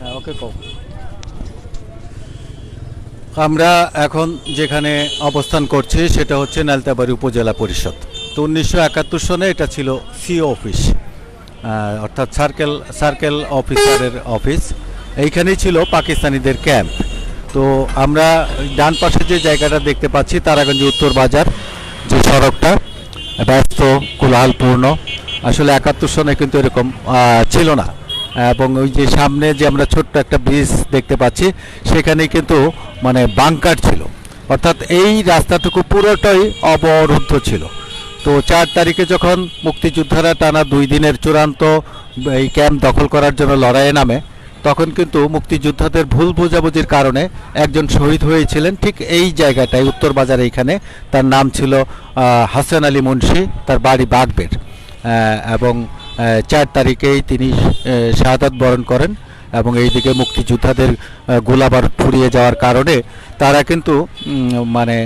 হ্যাঁ ওকে আমরা এখন যেখানে অবস্থান করছি, সেটা হচ্ছে নালতাবাড়ি উপজেলা পরিষদ। তো উনিশশো একাত্তর সনে এটা ছিল সিও অফিস অর্থাৎ সার্কেল সার্কেল অফিসারের অফিস। এইখানেই ছিল পাকিস্তানিদের ক্যাম্প। তো আমরা ডান পাশে যে জায়গাটা দেখতে পাচ্ছি, তারাগঞ্জ উত্তর বাজার, যে সড়কটা, ব্যস্ত, কোলাহলপূর্ণ। আসলে একাত্তর সনে কিন্তু এরকম ছিল না। এবং ওই যে সামনে যে আমরা ছোট্ট একটা ব্রিজ দেখতে পাচ্ছি, সেখানে কিন্তু মানে বাংকার ছিল। অর্থাৎ এই রাস্তাটুকু পুরোটাই অবরুদ্ধ ছিল। তো চার তারিখে যখন মুক্তিযোদ্ধারা টানা দুই দিনের চূড়ান্ত এই ক্যাম্প দখল করার জন্য লড়াইয়ে নামে, তখন কিন্তু মুক্তিযোদ্ধাদের ভুল বোঝাবুঝির কারণে একজন শহীদ হয়েছিলেন। ঠিক এই জায়গাটায় উত্তর বাজার এইখানে। তার নাম ছিল হাসান আলী মুন্সি, তার বাড়ি বাগবের। এবং চার তারিখেই তিনি আহ, শাহাদাত বরণ করেন এবং এইদিকে মুক্তিযোদ্ধাদের আহ, গোলাবারুদ ফুরিয়ে যাওয়ার কারণে তারা কিন্তু মানে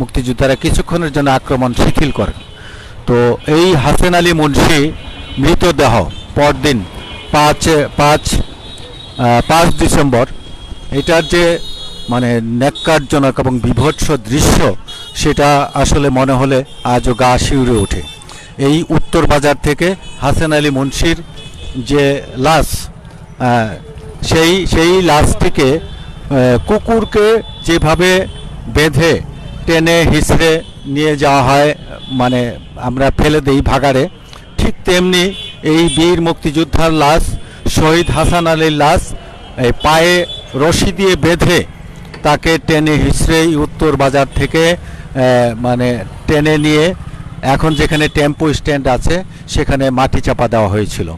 মুক্তিযোদ্ধারা কিছুক্ষণের জন্য আক্রমণ শিথিল করেন। তো এই হাসেন আলী মুন্সি মৃতদেহ পরদিন পাঁচ পাঁচ পাঁচ ডিসেম্বর এটার যে মানে ন্যাক্কারজনক এবং বিভৎস দৃশ্য সেটা আসলে মনে হলে আজও গা শিউরে ওঠে। এই উত্তর বাজার থেকে হাসান আলী মুন্সির যে লাশ সেই সেই লাশটিকে কুকুরকে যেভাবে বেঁধে, টেনে হিসড়ে নিয়ে যাওয়া হয় মানে আমরা ফেলে দেই ভাগাড়ে, ঠিক তেমনি এই বীর মুক্তিযোদ্ধার লাশ, শহীদ হাসান আলীর লাশ পায়ে রশি দিয়ে বেঁধে তাকে টেনে হিসড়েই উত্তর বাজার থেকে মানে টেনে নিয়ে এখন যেখানে টেম্পো স্ট্যান্ড আছে, সেখানে মাটি চাপা দেওয়া হয়েছিল।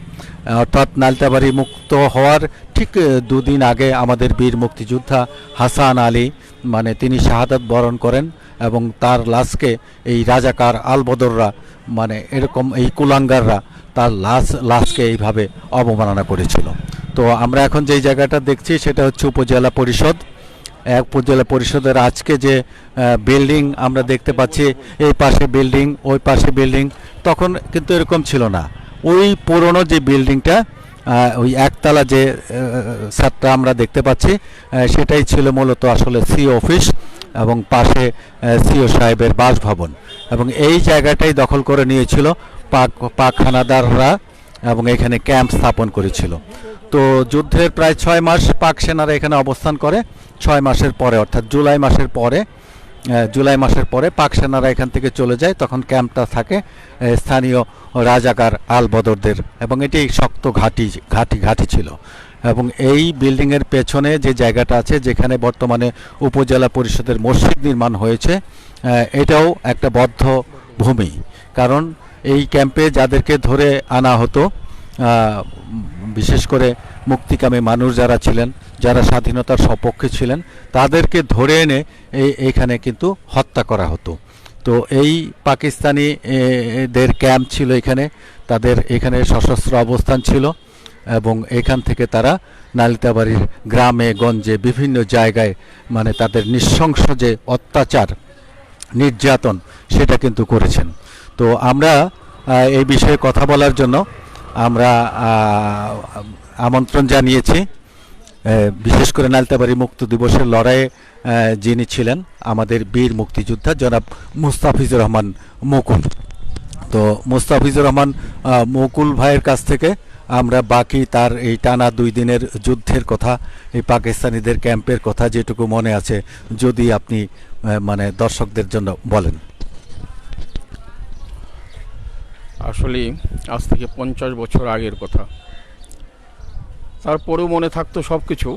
অর্থাৎ নালতাবাড়ি মুক্ত হওয়ার ঠিক দুদিন আগে আমাদের বীর মুক্তিযোদ্ধা হাসান আলী মানে তিনি শাহাদাত বরণ করেন এবং তার লাশকে এই রাজাকার আলবদররা মানে এরকম এই কুলাঙ্গাররা, তার লাশ, লাশকে এইভাবে অবমাননা করেছিল। তো আমরা এখন যেই জায়গাটা দেখছি, সেটা হচ্ছে উপজেলা পরিষদ। এক উপজেলা পরিষদের আজকে যে বিল্ডিং আমরা দেখতে পাচ্ছি, এই পাশে বিল্ডিং ওই পাশে বিল্ডিং তখন কিন্তু এরকম ছিল না। ওই পুরনো যে বিল্ডিংটা ওই একতলা যে ছাদটা আমরা দেখতে পাচ্ছি সেটাই ছিল মূলত আসলে সি অফিস এবং পাশে সিও সাহেবের বাসভবন। এবং এই জায়গাটাই দখল করে নিয়েছিল পাক পাক হানাদাররা এবং এখানে ক্যাম্প স্থাপন করেছিল। তো যুদ্ধের প্রায় ছয় মাস পাক সেনারা এখানে অবস্থান করে। ছয় মাসের পরে, অর্থাৎ জুলাই মাসের পরে জুলাই মাসের পরে পাক সেনারা এখান থেকে চলে যায়। তখন ক্যাম্পটা থাকে স্থানীয় রাজাকার আল বদরদের এবং এটি শক্ত ঘাঁটি ঘাঁটি ঘাঁটি ছিল। এবং এই বিল্ডিংয়ের পেছনে যে জায়গাটা আছে, যেখানে বর্তমানে উপজেলা পরিষদের মসজিদ নির্মাণ হয়েছে এটাও একটা বদ্ধ ভূমি। কারণ এই ক্যাম্পে যাদেরকে ধরে আনা হতো বিশেষ করে মুক্তিকামী মানুষ যারা ছিলেন, যারা স্বাধীনতার সপক্ষে ছিলেন, তাদেরকে ধরে এনে এই এইখানে কিন্তু হত্যা করা হতো। তো এই পাকিস্তানি দের ক্যাম্প ছিল এখানে, তাদের এখানে সশস্ত্র অবস্থান ছিল এবং এখান থেকে তারা নালিতাবাড়ির গ্রামে, গঞ্জে, বিভিন্ন জায়গায় মানে তাদের নৃশংস যে অত্যাচার, নির্যাতন, সেটা কিন্তু করেছেন। তো আমরা এই বিষয়ে কথা বলার জন্য আমরা আমন্ত্রণ জানিয়েছি বিশেষ করে নালতাবাড়ি মুক্ত দিবসের লড়াইয়ে যিনি ছিলেন আমাদের বীর মুক্তিযোদ্ধা জনাব মুস্তাফিজুর রহমান মুকুল। তো মুস্তাফিজুর রহমান মুকুল ভাইয়ের কাছ থেকে আমরা বাকি তার এই টানা দুই দিনের যুদ্ধের কথা, এই পাকিস্তানিদের ক্যাম্পের কথা যেটুকু মনে আছে, যদি আপনি মানে দর্শকদের জন্য বলেন। আসলে আজ থেকে পঞ্চাশ বছর আগের কথা। তারপরেও মনে থাকতো সব কিছু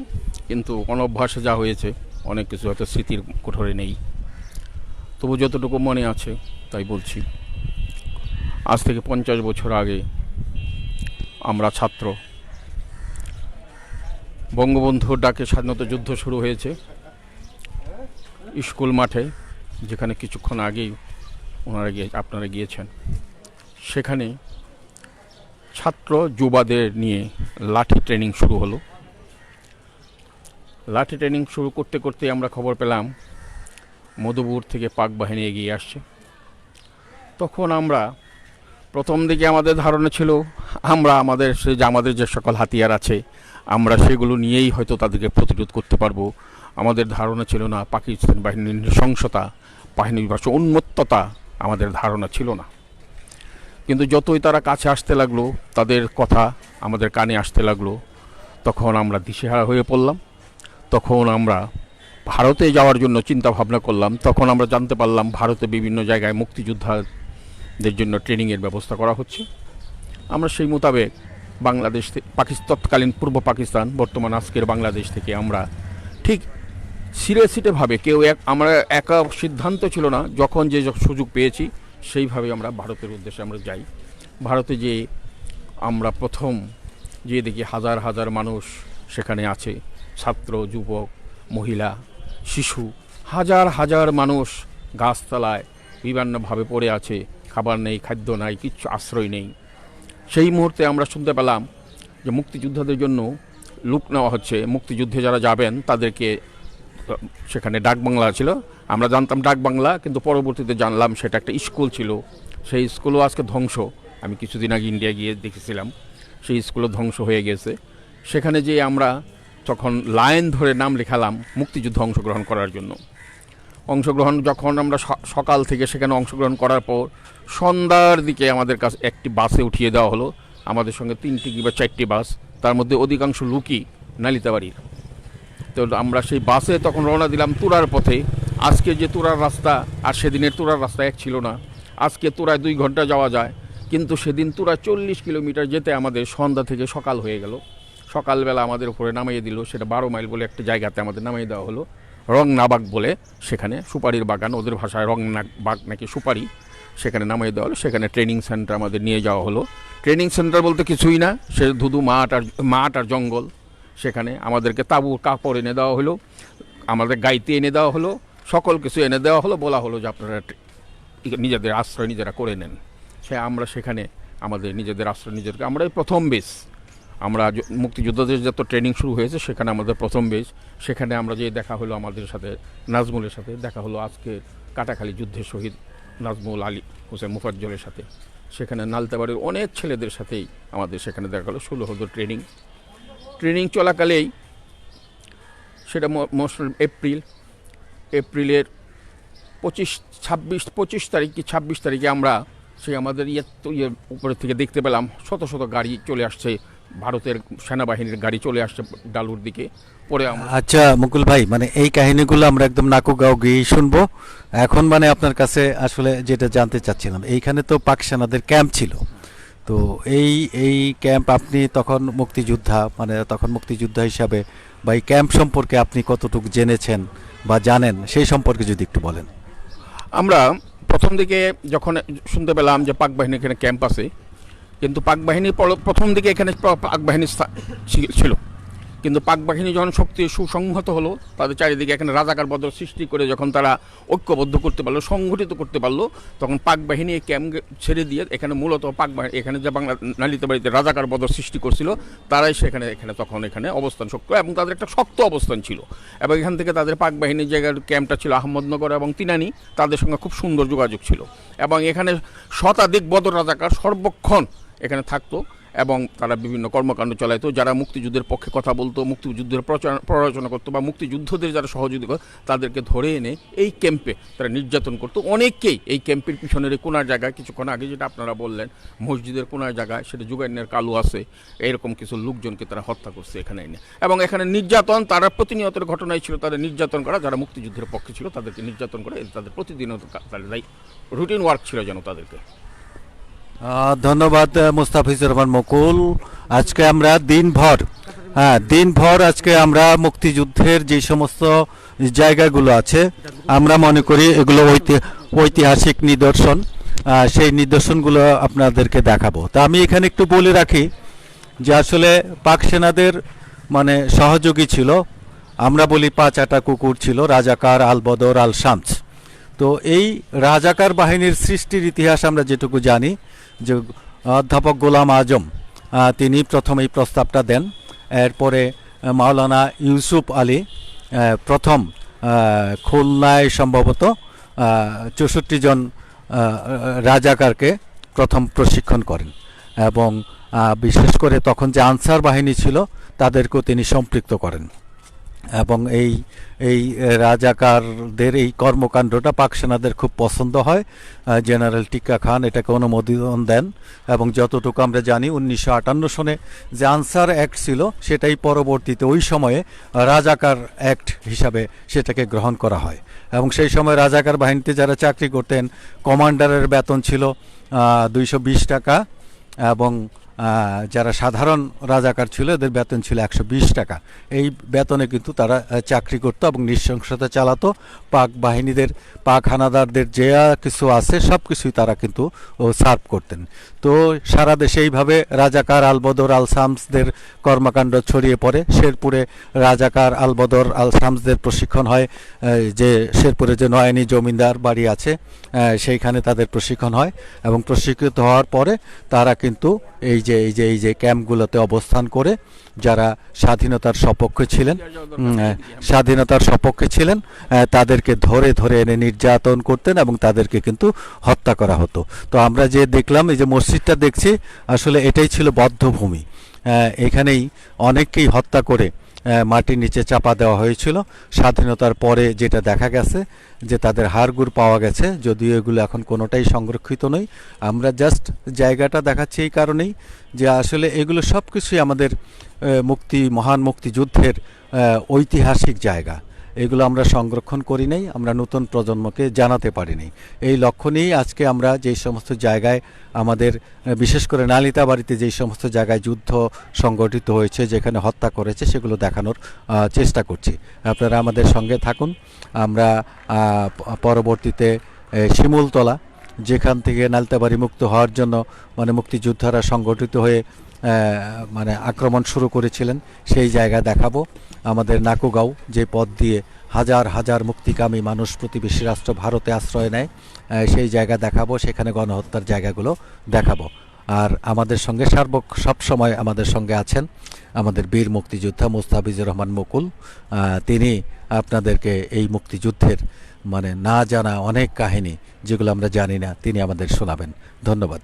কিন্তু অনভ্যাসে যা হয়েছে, অনেক কিছু হয়তো স্মৃতির কোঠরে নেই। তবু যতটুকু মনে আছে, তাই বলছি। আজ থেকে পঞ্চাশ বছর আগে আমরা ছাত্র। বঙ্গবন্ধুর ডাকে স্বাধীনতা যুদ্ধ শুরু হয়েছে স্কুল মাঠে, যেখানে কিছুক্ষণ আগেই ওনারা গিয়ে, আপনারা গিয়েছেন। সেখানে ছাত্র যুবাদের নিয়ে লাঠি ট্রেনিং শুরু হলো। লাঠি ট্রেনিং শুরু করতে করতে আমরা খবর পেলাম, মধুপুর থেকে পাক বাহিনী এগিয়ে আসছে। তখন আমরা প্রথম দিকে আমাদের ধারণা ছিল, আমরা আমাদের সে যে আমাদের যে সকল হাতিয়ার আছে, আমরা সেগুলো নিয়েই হয়তো তাদেরকে প্রতিরোধ করতে পারব। আমাদের ধারণা ছিল না, পাকিস্তান বাহিনীর নৃশংসতা, বাহিনীর ভাষা উন্মত্ততা আমাদের ধারণা ছিল না। কিন্তু যতই তারা কাছে আসতে লাগল, তাদের কথা আমাদের কানে আসতে লাগল, তখন আমরা দিশেহারা হয়ে পড়লাম, তখন আমরা ভারতে যাওয়ার জন্য চিন্তা ভাবনা করলাম, তখন আমরা জানতে পারলাম ভারতে বিভিন্ন জায়গায় মুক্তিযোদ্ধাদের জন্য ট্রেনিংয়ের ব্যবস্থা করা হচ্ছে। আমরা সেই মোতাবেক বাংলাদেশ পাকিস্তান তৎকালীন পূর্ব পাকিস্তান, বর্তমান আজকের বাংলাদেশ থেকে আমরা ঠিক সিরে সিটেভাবে কেউ এক আমরা একা সিদ্ধান্ত ছিল না, যখন যে সুযোগ পেয়েছি সেইভাবে আমরা ভারতের উদ্দেশ্যে আমরা যাই। ভারতে যে আমরা প্রথম যে দেখি হাজার হাজার মানুষ সেখানে আছে, ছাত্র, যুবক, মহিলা, শিশু, হাজার হাজার মানুষ গাছতলায় বিভিন্নভাবে পড়ে আছে, খাবার নেই, খাদ্য নাই, কিচ্ছু আশ্রয় নেই। সেই মুহূর্তে আমরা শুনতে পেলাম যে মুক্তিযোদ্ধাদের জন্য লুক নেওয়া হচ্ছে। মুক্তিযুদ্ধে যারা যাবেন তাদেরকে সেখানে ডাক বাংলা ছিল। আমরা জানতাম ডাক বাংলা, কিন্তু পরবর্তীতে জানলাম সেটা একটা স্কুল ছিল। সেই স্কুলও আজকে ধ্বংস। আমি কিছুদিন আগে ইন্ডিয়া গিয়ে দেখেছিলাম। সেই স্কুলও ধ্বংস হয়ে গেছে। সেখানে যে আমরা তখন লাইন ধরে নাম লেখালাম মুক্তিযুদ্ধ অংশগ্রহণ করার জন্য। অংশগ্রহণ যখন আমরা সকাল থেকে সেখানে অংশগ্রহণ করার পর সন্ধ্যার দিকে আমাদের কাছে একটি বাসে উঠিয়ে দেওয়া হলো। আমাদের সঙ্গে তিনটি কিংবা চারটি বাস। তার মধ্যে অধিকাংশ লুকি নালিতাবাড়ির। তো আমরা সেই বাসে তখন রওনা দিলাম তুরার পথে। আজকে যে তুরার রাস্তা, আর সেদিনের তুরার রাস্তা এক ছিল না। আজকে তুরায় দুই ঘণ্টা যাওয়া যায়, কিন্তু সেদিন তুরা চল্লিশ কিলোমিটার যেতে আমাদের সন্ধ্যা থেকে সকাল হয়ে গেল। সকালবেলা আমাদের উপরে নামিয়ে দিল, সেটা বারো মাইল বলে একটা জায়গাতে আমাদের নামিয়ে দেওয়া হলো। রং নাবাগ বলে সেখানে সুপারির বাগান, ওদের ভাষায় রং বাগ নাকি সুপারি, সেখানে নামিয়ে দেওয়া হলো। সেখানে ট্রেনিং সেন্টার আমাদের নিয়ে যাওয়া হলো। ট্রেনিং সেন্টার বলতে কিছুই না, সে ধুধু মাঠ আর মাঠ আর জঙ্গল। সেখানে আমাদেরকে তাবু কাপড় এনে দেওয়া হলো, আমাদের গাইতে এনে দেওয়া হলো, সকল কিছু এনে দেওয়া হলো, বলা হলো যে আপনারা নিজেদের আশ্রয় নিজেরা করে নেন। সে আমরা সেখানে আমাদের নিজেদের আশ্রয় নিজেদেরকে, আমরাই প্রথম বেস আমরা মুক্তিযোদ্ধাদের যত ট্রেনিং শুরু হয়েছে, সেখানে আমাদের প্রথম বেস সেখানে আমরা যে দেখা হলো আমাদের সাথে, নাজমুলের সাথে, দেখা হলো আজকে কাটাখালী যুদ্ধের শহীদ নাজমুল আলী হোসেন মুফাজ্জলের সাথে। সেখানে নালতাবাড়ির অনেক ছেলেদের সাথেই আমাদের সেখানে দেখা হলো, ষোলো হতো ট্রেনিং। ট্রেনিং চলাকালেই, সেটা ম- মৌসুম এপ্রিল, এপ্রিলের পঁচিশ, ছাব্বিশ, পঁচিশ তারিখ কি ছাব্বিশ তারিখে আমরা সেই আমাদের ইয়ে ইয়ে উপরের থেকে দেখতে পেলাম, শত শত গাড়ি চলে আসছে, ভারতের সেনাবাহিনীর গাড়ি চলে আসছে ডালুর দিকে। পরে আচ্ছা মুকুল ভাই মানে এই কাহিনীগুলো আমরা একদম নাকুগাঁও গিয়েই শুনব। এখন মানে আপনার কাছে আসলে যেটা জানতে চাচ্ছিলাম, এইখানে তো পাক সেনাদের ক্যাম্প ছিল। তো এই এই ক্যাম্প আপনি তখন মুক্তিযোদ্ধা মানে তখন মুক্তিযোদ্ধা হিসাবে বা এই ক্যাম্প সম্পর্কে আপনি কতটুকু জেনেছেন বা জানেন, সেই সম্পর্কে যদি একটু বলেন। আমরা প্রথম দিকে যখন শুনতে পেলাম যে পাক বাহিনী এখানে ক্যাম্প আছে, কিন্তু পাক বাহিনী প্রথম দিকে এখানে পাক বাহিনী ছিল। কিন্তু পাক বাহিনী যখন শক্তি সুসংহত হলো, তাদের চারিদিকে এখানে রাজাকার বদল সৃষ্টি করে যখন তারা ঐক্যবদ্ধ করতে পারল সংগঠিত করতে পারল, তখন পাক বাহিনী এই ক্যাম্প ছেড়ে দিয়ে এখানে মূলত পাক বাহিনী এখানে যে বাংলা নালিত বাড়িতে রাজাকার বদল সৃষ্টি করছিল, তারাই সেখানে, এখানে তখন এখানে অবস্থান শক্ত এবং তাদের একটা শক্ত অবস্থান ছিল। এবং এখান থেকে তাদের পাক বাহিনীর জায়গার ক্যাম্পটা ছিল আহমদনগর এবং তিনানি, তাদের সঙ্গে খুব সুন্দর যোগাযোগ ছিল। এবং এখানে শতাধিক বদর রাজাকার সর্বক্ষণ এখানে থাকতো। এবং তারা বিভিন্ন কর্মকাণ্ড চালাইতো, যারা মুক্তিযুদ্ধের পক্ষে কথা বলতো, মুক্তিযুদ্ধের প্রচার- প্ররোচনা করতো বা মুক্তিযুদ্ধদের যারা সহযোগী তাদেরকে ধরে এনে এই ক্যাম্পে তারা নির্যাতন করতো। অনেককেই এই ক্যাম্পের পিছনের কোনার জায়গায় কিছুক্ষণ আগে যেটা আপনারা বললেন, মসজিদের কোনার জায়গায় সেটা যুগান্যের কালু আছে, এরকম কিছু লোকজনকে তারা হত্যা করছে এখানে এনে। এবং এখানে নির্যাতন, তারা প্রতিনিয়তের ঘটনাই ছিল, তাদের নির্যাতন করা, যারা মুক্তিযুদ্ধের পক্ষে ছিল, তাদেরকে নির্যাতন করে, তাদের প্রতিদিনত তাদের রুটিন ওয়ার্ক ছিল যেন তাদেরকে। ধন্যবাদ মুস্তাফিজুর রহমান মুকুল। আজকে আমরা দিনভর হ্যাঁ দিনভর আজকে আমরা মুক্তিযুদ্ধের যে সমস্ত জায়গাগুলো আছে, আমরা মনে করি এগুলো ঐতি- ঐতিহাসিক নিদর্শন। সেই নিদর্শনগুলো আপনাদেরকে দেখাবো। তা আমি এখানে একটু বলে রাখি যে আসলে পাক সেনাদের মানে সহযোগী ছিল। আমরা বলি পাঁচ আটা কুকুর ছিল, রাজাকার আল বদর আল শামস তো এই রাজাকার বাহিনীর সৃষ্টির ইতিহাস আমরা যেটুকু জানি যে অধ্যাপক গোলাম আজম তিনি প্রথম এই প্রস্তাবটা দেন। এরপরে মাওলানা ইউসুফ আলী প্রথম খুলনায় সম্ভবত চৌষট্টি জন রাজাকারকে প্রথম প্রশিক্ষণ করেন। এবং বিশেষ করে তখন যে আনসার বাহিনী ছিল, তাদেরকেও তিনি সম্পৃক্ত করেন। এবং এই এই রাজাকারদের এই কর্মকাণ্ডটা পাক সেনাদের খুব পছন্দ হয়। জেনারেল টিক্কা খান এটাকে অনুমোদন দেন এবং যতটুকু আমরা জানি উনিশশো আটান্ন সনে যে আনসার অ্যাক্ট ছিল সেটাই পরবর্তীতে ওই সময়ে রাজাকার অ্যাক্ট হিসাবে সেটাকে গ্রহণ করা হয়। এবং সেই সময় রাজাকার বাহিনীতে যারা চাকরি করতেন, কমান্ডারের বেতন ছিল দুইশো বিশ টাকা এবং যারা সাধারণ রাজাকার ছিল, এদের বেতন ছিল একশো বিশ টাকা। এই বেতনে কিন্তু তারা চাকরি করতো এবং নৃশংসতা চালাতো। পাক বাহিনীদের, পাক হানাদারদের যে কিছু আছে, সব কিছুই তারা কিন্তু সার্ভ করতেন। তো সারা দেশে এইভাবে রাজাকার আলবদর আল শামসদের কর্মকাণ্ড ছড়িয়ে পড়ে। শেরপুরে রাজাকার আলবদর আল শামসদের প্রশিক্ষণ হয় যে শেরপুরে যে নয়নি জমিদার বাড়ি আছে সেইখানে তাদের প্রশিক্ষণ হয় এবং প্রশিক্ষিত হওয়ার পরে তারা কিন্তু এই যে, এই যে এই যে ক্যাম্পগুলোতে অবস্থান করে যারা স্বাধীনতার সপক্ষে ছিলেন স্বাধীনতার সপক্ষে ছিলেন তাদেরকে ধরে ধরে এনে নির্যাতন করতেন এবং তাদেরকে কিন্তু হত্যা করা হতো। তো আমরা যে দেখলাম, এই যে মসজিদটা দেখছি, আসলে এটাই ছিল বদ্ধভূমি। এখানেই অনেককেই হত্যা করে মাটির নিচে চাপা দেওয়া হয়েছিল। স্বাধীনতার পরে যেটা দেখা গেছে যে তাদের হাড়গুড় পাওয়া গেছে, যদিও এগুলো এখন কোনোটাই সংরক্ষিত নই আমরা জাস্ট জায়গাটা দেখাচ্ছি এই কারণেই যে আসলে এগুলো সব কিছুই আমাদের মুক্তি, মহান মুক্তিযুদ্ধের ঐতিহাসিক জায়গা। এগুলো আমরা সংরক্ষণ করি নাই, আমরা নতুন প্রজন্মকে জানাতে পারিনি। এই লক্ষ্য নিয়েই আজকে আমরা যেই সমস্ত জায়গায় আমাদের বিশেষ করে নালিতা বাড়িতে যেই সমস্ত জায়গায় যুদ্ধ সংগঠিত হয়েছে, যেখানে হত্যা করেছে, সেগুলো দেখানোর চেষ্টা করছি। আপনারা আমাদের সঙ্গে থাকুন। আমরা পরবর্তীতে শিমুলতলা, যেখান থেকে নালতাবাড়ি মুক্ত হওয়ার জন্য মানে মুক্তিযোদ্ধারা সংগঠিত হয়ে মানে আক্রমণ শুরু করেছিলেন, সেই জায়গা দেখাবো। আমাদের নাকুগাঁও যে পথ দিয়ে হাজার হাজার মুক্তিকামী মানুষ প্রতিবেশী রাষ্ট্র ভারতে আশ্রয় নেয় সেই জায়গা দেখাবো, সেখানে গণহত্যার জায়গাগুলো দেখাবো। আর আমাদের সঙ্গে সার্বক, সব সময় আমাদের সঙ্গে আছেন আমাদের বীর মুক্তিযোদ্ধা মুস্তাফিজুর রহমান মুকুল। তিনি আপনাদেরকে এই মুক্তিযুদ্ধের মানে না জানা অনেক কাহিনী যেগুলো আমরা জানি না, তিনি আমাদের শোনাবেন। ধন্যবাদ।